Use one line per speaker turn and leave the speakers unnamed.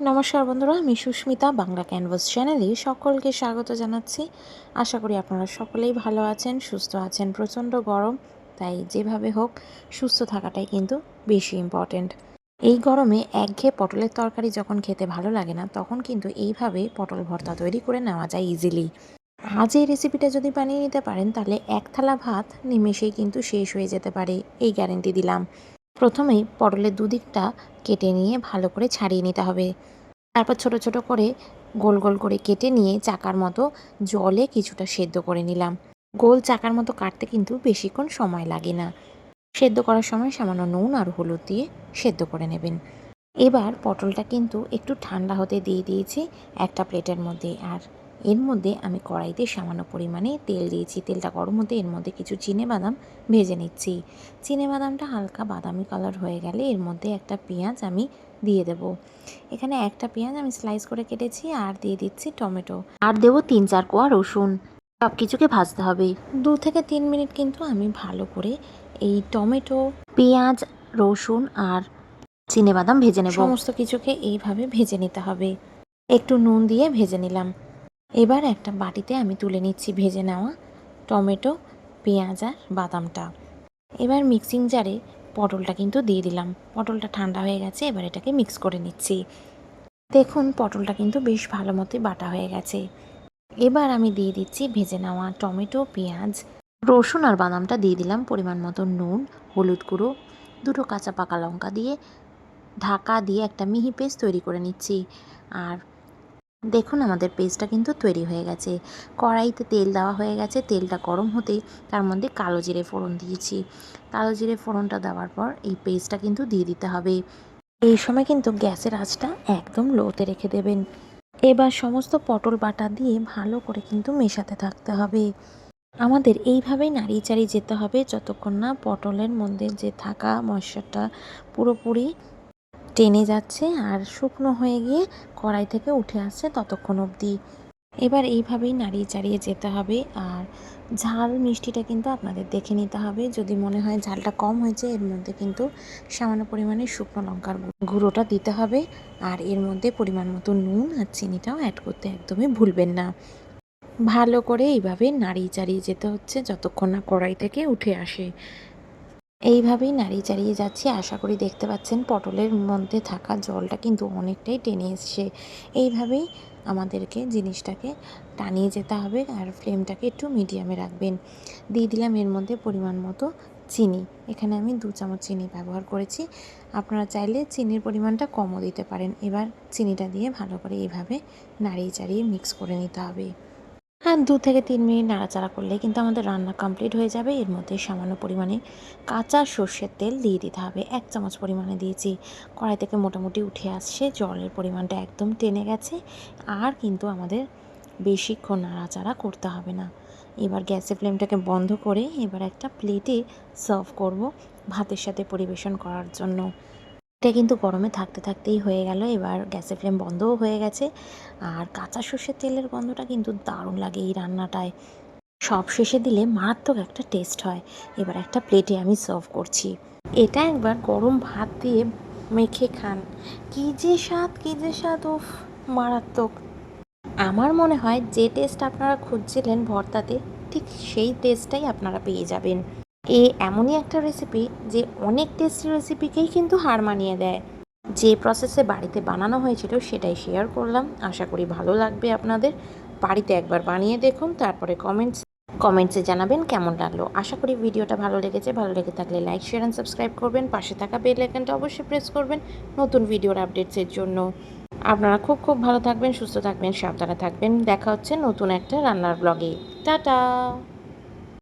নমস্কার বন্ধুরা, আমি সুস্মিতা, বাংলা ক্যানভাস চ্যানেলে সকলকে স্বাগত জানাচ্ছি। আশা করি আপনারা সকলেই ভালো আছেন, সুস্থ আছেন, প্রচণ্ড গরম, তাই যেভাবে হোক সুস্থ থাকাটাই কিন্তু বেশি ইম্পর্ট্যান্ট এই গরমে একঘেয়ে পটলের তরকারি যখন খেতে ভালো লাগে না, তখন কিন্তু এইভাবে পটল ভর্তা তৈরি করে নেওয়া যায় ইজিলি আজ এই রেসিপিটা যদি বানিয়ে নিতে পারেন, তাহলে এক থালা ভাত নিমেষেই কিন্তু শেষ হয়ে যেতে পারে, এই গ্যারেন্টি দিলাম। প্রথমেই পটলের দুদিকটা কেটে নিয়ে ভালো করে ছাড়িয়ে নিতে হবে। তারপর ছোট ছোট করে গোল গোল করে কেটে নিয়ে চাকার মতো জলে কিছুটা সেদ্ধ করে নিলাম। গোল চাকার মতো কাটতে কিন্তু বেশিক্ষণ সময় লাগে না। সেদ্ধ করার সময় সামান্য নুন আর হলুদ দিয়ে সেদ্ধ করে নেবেন। এবার পটলটা কিন্তু একটু ঠান্ডা হতে দিয়ে দিয়েছি একটা প্লেটের মধ্যে। আর এর মধ্যে আমি কড়াইতে সামান্য পরিমাণে তেল দিয়েছি। তেলটা গরম হতে এর মধ্যে কিছু চিনে বাদাম ভেজে নিচ্ছি। চিনে বাদামটা হালকা বাদামি কালার হয়ে গেলে এর মধ্যে একটা পেঁয়াজ আমি দিয়ে দেব। এখানে একটা পেঁয়াজ আমি স্লাইস করে কেটেছি আর দিয়ে দিচ্ছি টমেটো। আর দেবো তিন চার কোয়া রসুন। সব কিছুকে ভাজতে হবে। দু থেকে তিন মিনিট কিন্তু আমি ভালো করে এই টমেটো পেঁয়াজ রসুন আর চিনে বাদাম ভেজে নেব। সমস্ত কিছুকে এইভাবে ভেজে নিতে হবে। একটু নুন দিয়ে ভেজে নিলাম। এবার একটা বাটিতে আমি তুলে নিচ্ছি ভেজে নেওয়া টমেটো, পেঁয়াজ আর বাদামটা। এবার মিক্সিং জারে পটলটা কিন্তু দিয়ে দিলাম। পটলটা ঠান্ডা হয়ে গেছে, এবার এটাকে মিক্স করে নিচ্ছি। দেখুন, পটলটা কিন্তু বেশ ভালো মতোই বাটা হয়ে গেছে। এবার আমি দিয়ে দিচ্ছি ভেজে নেওয়া টমেটো, পেঁয়াজ, রসুন আর বাদামটা দিয়ে দিলাম পরিমাণ মতো নুন, হলুদ গুঁড়ো, দুটো কাঁচা পাকা লঙ্কা দিয়ে ঢাকা দিয়ে একটা মিহি পেস্ট তৈরি করে নিচ্ছি। আর দেখুন আমাদের পেস্টটা কিন্তু তৈরি হয়ে গেছে। কড়াইতে তেল দেওয়া হয়ে গেছে। তেলটা গরম হতেই তার মধ্যে কালো জিরে ফোড়ন দিয়েছি। কালো জিরে ফোড়নটা দেওয়ার পর এই পেস্টটা কিন্তু দিয়ে দিতে হবে। এই সময় কিন্তু গ্যাসের আঁচটা একদম লোতে রেখে দেবেন। এবার সমস্ত পটল বাটা দিয়ে ভালো করে কিন্তু মেশাতে থাকতে হবে। আমাদের এইভাবেই নাড়িয়ে চাড়িয়ে যেতে হবে যতক্ষণ না পটলের মধ্যে যে থাকা ময়শ্চারটা পুরোপুরি টেনে যাচ্ছে আর শুকনো হয়ে গিয়ে কড়াই থেকে উঠে আসছে ততক্ষণ অবধি। এবার এইভাবেই নাড়িয়ে চাড়িয়ে যেতে হবে আর ঝাল মিষ্টিটা কিন্তু আপনাদের দেখে নিতে হবে। যদি মনে হয় ঝালটা কম হয়েছে, এর মধ্যে কিন্তু সামান্য পরিমাণে শুকনো লঙ্কার গুঁড়োটা দিতে হবে আর এর মধ্যে পরিমাণ মতো নুন আর চিনিটাও অ্যাড করতে একদমই ভুলবেন না। ভালো করে এইভাবে নাড়িয়ে চাড়িয়ে যেতে হচ্ছে যতক্ষণ না কড়াই থেকে উঠে আসে। এইভাবেই নাড়িয়ে চাড়িয়ে যাচ্ছি। আশা করি দেখতে পাচ্ছেন পটলের মধ্যে থাকা জলটা কিন্তু অনেকটাই টেনে এসছে। এইভাবেই আমাদেরকে জিনিসটাকে টানিয়ে যেতে হবে আর ফ্লেমটাকে একটু মিডিয়ামে রাখবেন। দিয়ে দিলাম এর মধ্যে পরিমাণ মতো চিনি। এখানে আমি দু চামচ চিনি ব্যবহার করেছি। আপনারা চাইলে চিনির পরিমাণটা কমও দিতে পারেন। এবার চিনিটা দিয়ে ভালো করে এইভাবে নাড়িয়ে চাড়িয়ে মিক্স করে নিতে হবে। হ্যাঁ দু থেকে তিন মিনিট নাড়াচাড়া করলে কিন্তু আমাদের রান্না কমপ্লিট হয়ে যাবে। এর মধ্যে সামান্য পরিমাণে কাঁচা সর্ষের তেল দিয়ে দিতে হবে। এক চামচ পরিমাণে দিয়েছি। কড়াই থেকে মোটামুটি উঠে আসছে। জলের পরিমাণটা একদম টেনে গেছে। আর কিন্তু আমাদের বেশিক্ষণ নাড়াচাড়া করতে হবে না। এবার গ্যাসের ফ্লেমটাকে বন্ধ করে এবার একটা প্লেটে সার্ভ করব ভাতের সাথে পরিবেশন করার জন্য। এটা কিন্তু গরমে থাকতে থাকতেই হয়ে গেল। এবার গ্যাসের ফ্লেম বন্ধও হয়ে গেছে। আর কাঁচা সর্ষের তেলের গন্ধটা কিন্তু দারুণ লাগে এই রান্নাটায়। সব শেষে দিলে মারাত্মক একটা টেস্ট হয়। এবার একটা প্লেটে আমি সার্ভ করছি। এটা একবার গরম ভাত দিয়ে মেখে খান। কী যে স্বাদ, কী যে স্বাদ, উফ, মারাত্মক। আমার মনে হয় যে টেস্ট আপনারা খুঁজছিলেন ভর্তাতে, ঠিক সেই টেস্টটাই আপনারা পেয়ে যাবেন। এ এমনই একটা রেসিপি যে অনেক টেস্টি রেসিপিকেই কিন্তু হার মানিয়ে দেয়। যে প্রসেসে বাড়িতে বানানো হয়েছিল সেটাই শেয়ার করলাম। আশা করি ভালো লাগবে আপনাদের। বাড়িতে একবার বানিয়ে দেখুন, তারপরে কমেন্টস কমেন্টসে জানাবেন কেমন লাগল। আশা করি ভিডিওটা ভালো লেগেছে। ভালো লেগে থাকলে লাইক শেয়ার অ্যান্ড সাবস্ক্রাইব করবেন। পাশে থাকা বেল আইকনটা অবশ্যই প্রেস করবেন। নতুন ভিডিওর আপডেটসের জন্য। আপনারা খুব খুব ভালো থাকবেন, সুস্থ থাকবেন, সাবধানে থাকবেন। দেখা হচ্ছে নতুন একটা রান্নার ব্লগে টাটা!